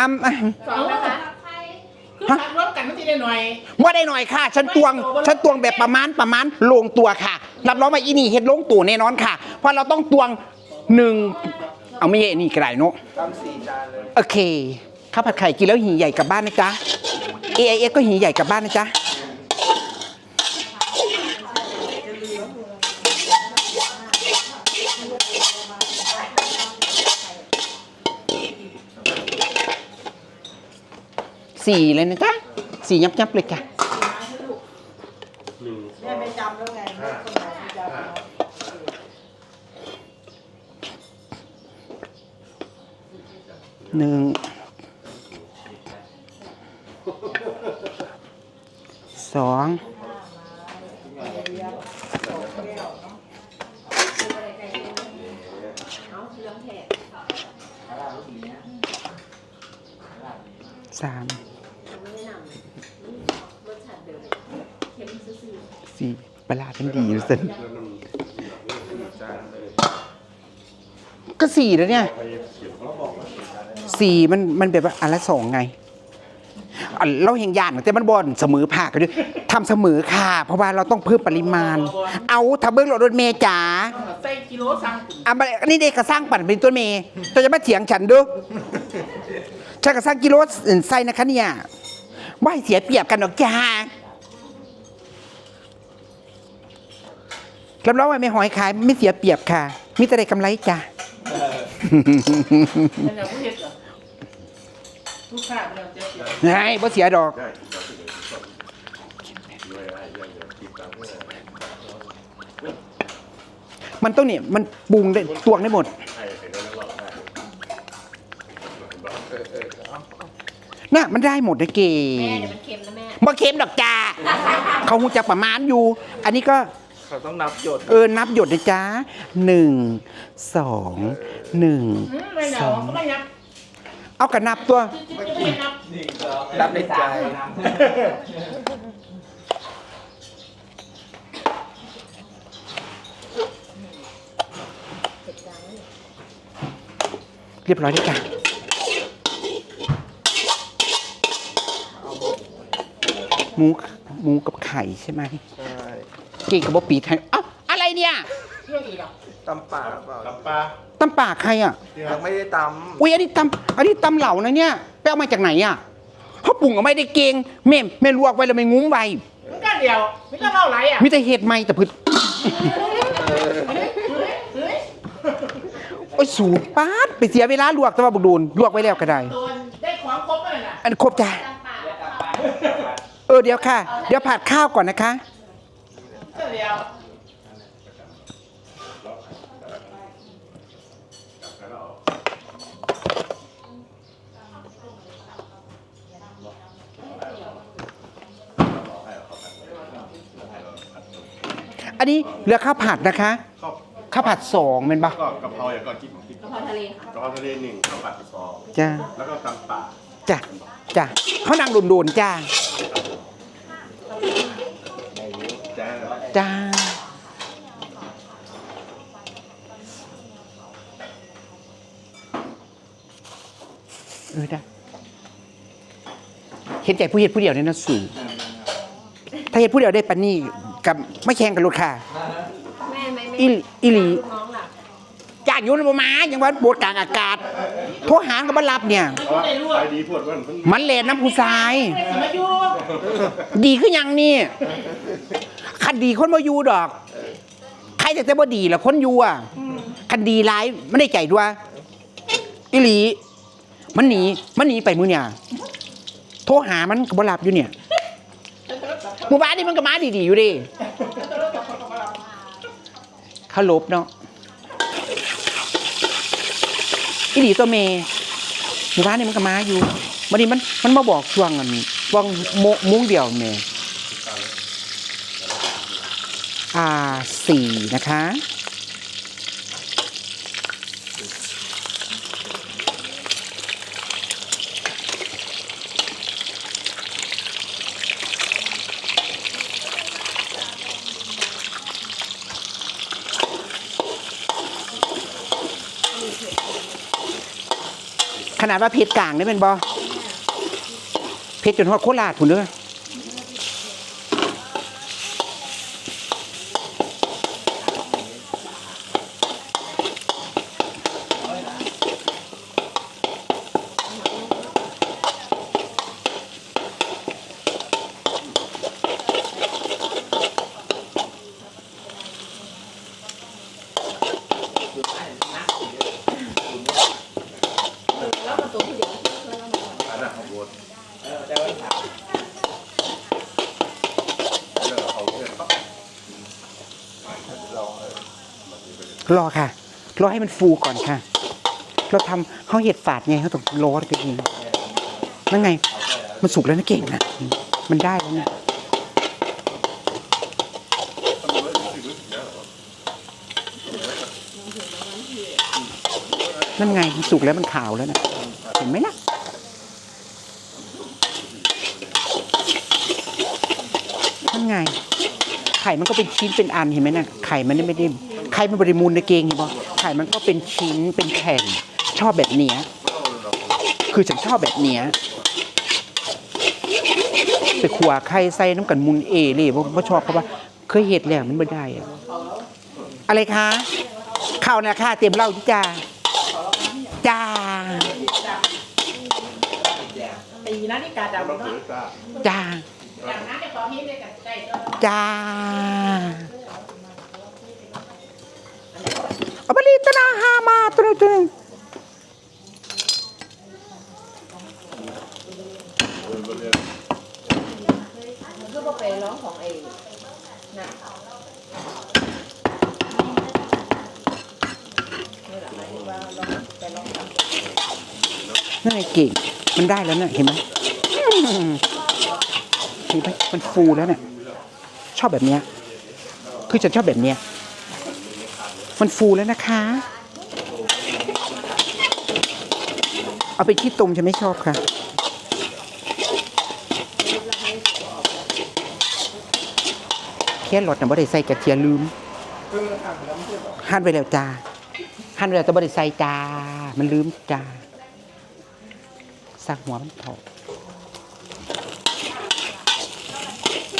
อ้ำสองนะคะคือขับรถกันไม่ทีได้หน่อยว่าได้หน่อยค่ะ ฉันตวง ฉันตวงแบบประมาณประมาณลงตัวค่ะ รับรองว่าอีนี่เฮ็ดลงตัวแน่นอนค่ะ เพราะเราต้องตวงหนึ่งเอาไม่ใช่อันนี่ก็ได้เนอะตำสี่จานเลยโอเคข้าวผัดไข่กินแล้วหีใหญ่กลับบ้านนะจ๊ะ AIS ก็หีใหญ่กลับบ้านนะจ๊ะ สี่เลยนะจ๊ะสี่ยับยับเลยจ้ะแม่ไม่จำแล้วไงแม่คนไหนไม่จำแล้วหนึ่งสองสามสี่ ประหลาดมันดีนะสิก็สี่แล้วเนี่ยสี่มันมันแบบว่าอันละสองไงอะเราเห็นยานแต่มันบอลเสมอภาคกันด้วยทำเสมอค่ะ เพราะว่าเราต้องเพิ่มปริมาณ เอาถ้าเบิ้งรถรถเมย์จ๋าใส่กิโลสั่งอะบัดอันนี้เด็กก็สร้างปั่นเป็นตัวเมย์จะจะมาเถียงฉันดูฉันก็สร้างกิโลไส้นะคะเนี่ยว่าให้เสียเปรียบกันหรอกจ้า รับรองว่าไม่หอยขายไม่เสียเปรียบค่ะ มีแต่ได้กำไรจ้าเป็นอย่างผู้เฮ็ดเหรอลูกค้าเป็นอย่างเจ๊เสียไงบ่เสียดอกมันต้องเนี่ยมันปรุงได้ตวงได้หมด น่ะมันได้หมดนะเกแม่เดี๋ยวมันเค็มนะแม่ บ่เค็มดอกจ้าเขาหูจักประมาณอยู่ อันนี้ก็ เขาต้องนับหยด เออ นับหยดนะจ้าหนึ่งสองหนึ่งอืมไม่เหนาก็ไม่ยับเอากระนับตัว ไม่นับนับในใจ เรียบร้อยแล้วจ้ะหมูหมูกับไข่ใช่ไหม ใช่ เก่งกับบ๊ปีไทยเอ้าอะไรเนี่ยเรื่องอีกอะตำป่าเปล่าตำปลาตำปากใครอะยังไม่ได้ตอุ้ยอันนี้ตำอันนี้ตำเหล่านะเนี่ยไปเอามาจากไหนอะเขาปรุงเอาไม่ได้เก่งแม่แม่ลวกไว้แล้วไม่งุ้มไว้มันก็เดียวไม่ต้องเล่าไรอะมีแต่เห็ดไหมแต่พืชเฮ้ยโอ้ยสูตรป๊าดไปเสียเวลาลวกแต่ว่าบุกโดนลวกไว้แล้วก็ได้ โดนได้ของครบเลยน่ะอันครบจ้ะ เออเดี๋ยวค่ะ เดี๋ยวผัดข้าวก่อนนะคะ ก็เดียวอันนี้เหลือข้าวผัดนะคะข้าวข้าวผัดสองเป็นปะก็กะเพราอย่างก่อนกินของกินกะเพราทะเลค่ะกะเพราทะเลหนึ่งข้าวผัดสองจ้าแล้วก็ตำป่าจ้าจ้าเขานั่งโดนๆจ้า จ้าจ้า เออได้เห็นใจผู้เห็ดผู้เดียวเนี่ยนะสูถ้าเห็ดผู้เดียวได้ปันนี่กับไม่แข่งกันลูกค่ะแม่ไม่ไม่อีอีหลีลูกน้องล่ะจากอยู่ในบ่มาอย่างว่าโบดกลางอากาศ โทรหาก็บ่รับเนี่ยเพราะว่าไปดีพวดว่ามันมันเลนน้ำผู้ชายไม่สมาอยู่ดีขึ้นยังนี่ คันดีคนมาอยู่ดอก ใครจะแต่บ่ดีล่ะคนอยู่อะคันดีร้ายไม่ได้ใจด้วยอีหลี มันหนีมันหนีไปมือเนี่ยโทรหามันก็บ่รับอยู่เนี่ยหมู่บ้านนี่มันก็มาดีๆอยู่ดิเขาลบเนาะอีหลีตัวเมย์หมู่บ้านนี่มันก็มาอยู่วันนี้มันมันมาบอกช่วงอันช่วงโมมุ้งเดียวเมย์ อ่าสี่นะคะ ขนาดว่าเพชรกลางนี่เป็นบอเพชรจนฮอดโคราชคุณเด้อ แล้วประตูผู้เดียว อันนั้นของโบสเออเขาเพื่อนปั๊บ รอค่ะ รอให้มันฟูก่อนค่ะ เราทำเขาเห็ดฝาดไงเขาต้องรอกันทีนั่นไง มันสุกแล้วนะเก่งนะมันได้แล้วนะนั่นไงมันสุกแล้วมันขาวแล้วนะเห็นไหมนะนั่นไง ไข่มันก็เป็นชิ้นเป็นอันเห็นไหมนะไข่มันไม่ได้ ไข่มันบริมูลในเกงเห็นปะไข่มันก็เป็นชิ้นเป็นแผ่นชอบแบบเนี้ยคือฉันชอบแบบเนี้ยไปขัวไข่ใส่น้ำกันมุนเอเลยเพราะเพราะชอบเพราะว่าเคยเห็ดแล้วมันไม่ได้อะอะไรคะข้าวนะค่ะเตรียมเหล้าจ้าจ้าตีนาฬิกาดำมันเนาะถือจ้าจ้า อย่างนั้นจะขอพี่เลยกับใจตัวจ้าเอาไปลีตนาหามาตัวนึงตัวนึงมันก็บอกไปร้องของไอ้น่ะนั่นไงเก่งมันได้แล้วน่ะเห็นไหมเห็นไหมมันฟูแล้วน่ะชอบแบบเนี้ยคือฉันชอบแบบเนี้ย มันฟูแล้วนะคะ เอาไปที่ตุ่มฉันไม่ชอบค่ะ แค่รสนะบ่ได้ใส่กระเทียมลืมหั่นไปแล้วจ้าหั่นไปแล้วแต่บ่ได้ใส่จ้า มันลืมจ้าสักหัวมันเผา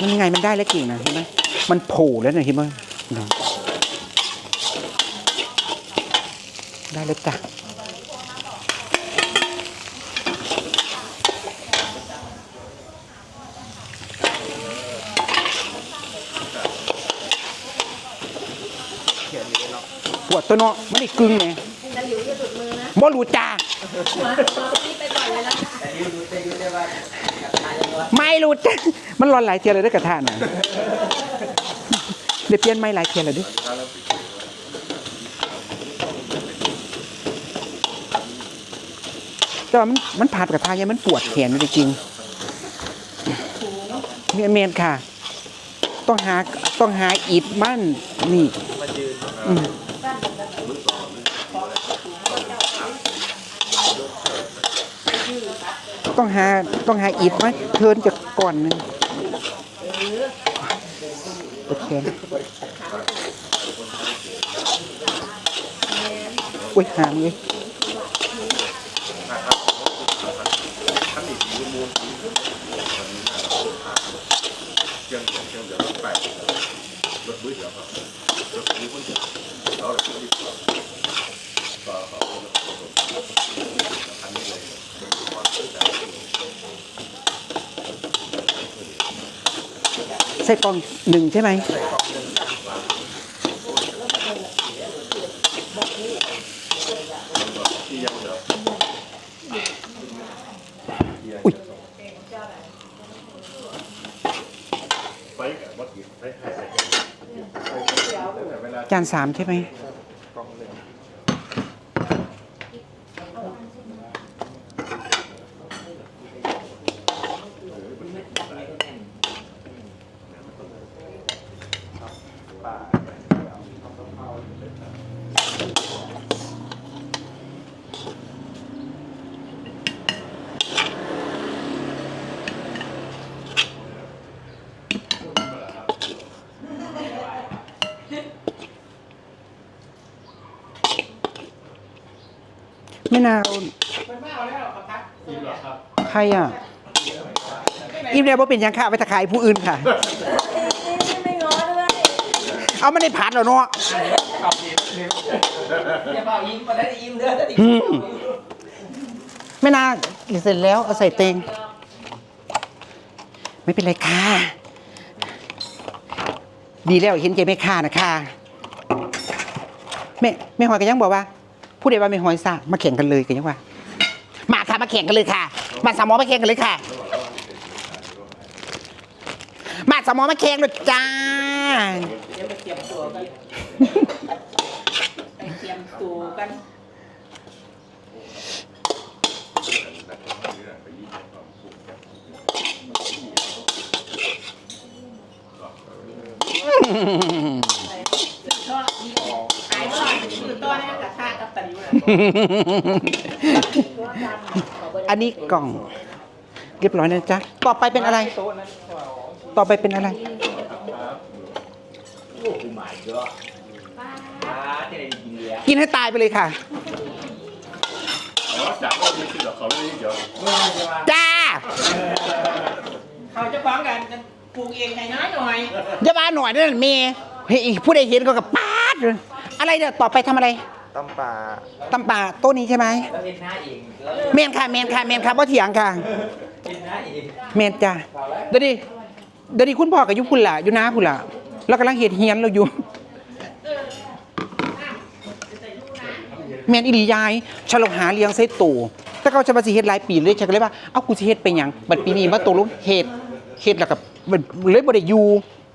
มันยังไงมันได้แล้วเก่งนะเห็นไหมมันโผล่แล้วนะเห็นไหมนะ ได้แล้วจ้ะปวดตัวเนาะไม่ได้กึ่งไงบ่รู้จ้าไม่รู้จ้ะมันร้อนหลายเทียเลยได้อกระทะน่ะเดี๋ยวเปลี่ยนไม่หลายเทียเลยดิ แต่ว่ามันมันผ่านกระทะยังมันปวดแขนจริงๆเมียเมนค่ะ ต้องหาต้องหาอิดมั่นนี่อืมต้องหาต้องหาอิดไหมเทิร์นจากก่อนหนึงปวดแขนอุ้ยหามเลย เชียงเชียงเชียงเดี๋ยวไปรถบื้อเดี๋ยวครับรถบื้อคนเดียวเราเลยคนที่สองต่อเขาอันนี้เลยความซื้อใจ ใส่กล่องหนึ่งใช่ไหม ที่ยังเดี๋ยว อุ้ยไปกับวัดกิจไปให้ไปเวลาจานสามใช่ไหม นาวมันไม่เอาแล้วใครอะอิ่มแล้วบ่เป็นหยังค่ะเอาไปตะขายผู้อื่นค่ะ ไม่ง้อด้วย เอามาในผัดแล้วเนาะอย่าเป่ายิ้มมาได้ยิ้มเด้อแต่ดิอืมไม่น่ากินเสร็จแล้วเอาใส่เตง ไม่เป็นไรค่ะ ดีแล้วเห็นใจไม่ค่านะคะแม่แม่หอยก็ยังบอกว่า ผู้ใดว่าไม่หอยซะมาแข่งกันเลยก็ยังว่า มาค่ะมาแข่งกันเลยค่ะ มาสามหมอมาแข่งกันเลยค่ะ มาสามหมอมาแข่งเลยจ้าเดี๋ยวไปเตรียมตัวกันไปเตรียมตัวกันก็ อันนี้กล่อง เรียบร้อยนะจ๊ะ ต่อไปเป็นอะไร ต่อไปเป็นอะไร กินให้ตายไปเลยค่ะอ๋อจากว่ามีคือเขาไม่ได้เดี๋ยวจ้า เขาจะฟ้องกันปลูกเองให้น้อยหน่อยอย่ามาหน่อยนั่นเมย์เฮ้ยผู้ใดเห็นก็กับปาดเลยอะไรเนี่ยต่อไปทำอะไร ตำป่าตำป่าโต๊ะนี้ใช่ไหมแล้วเป็นหน้าเองแล้วเมนค่ะเมนค่ะเมนค่ะเพราะเถียงค่ะเป็นหน้าเองเมนจ้าเดี๋ยวดิเดี๋ยวดิคุณพ่อกับยุพุ่นล่ะอยู่น้าพุ่นล่ะแล้วกำลังเห็ดเฮียนเราอยู่แมนอีหลียายฉลองหาเลี้ยงใส่ตู่แต่เขาจะมาสิเฮ็ดหลายปีเลยฉันก็เลยว่าเอ้ากูสิเฮ็ดไปหยังบัดปีนี้มาตกลงเฮ็ดเฮ็ดแล้วก็มันเลยบ่ได้อยู่เ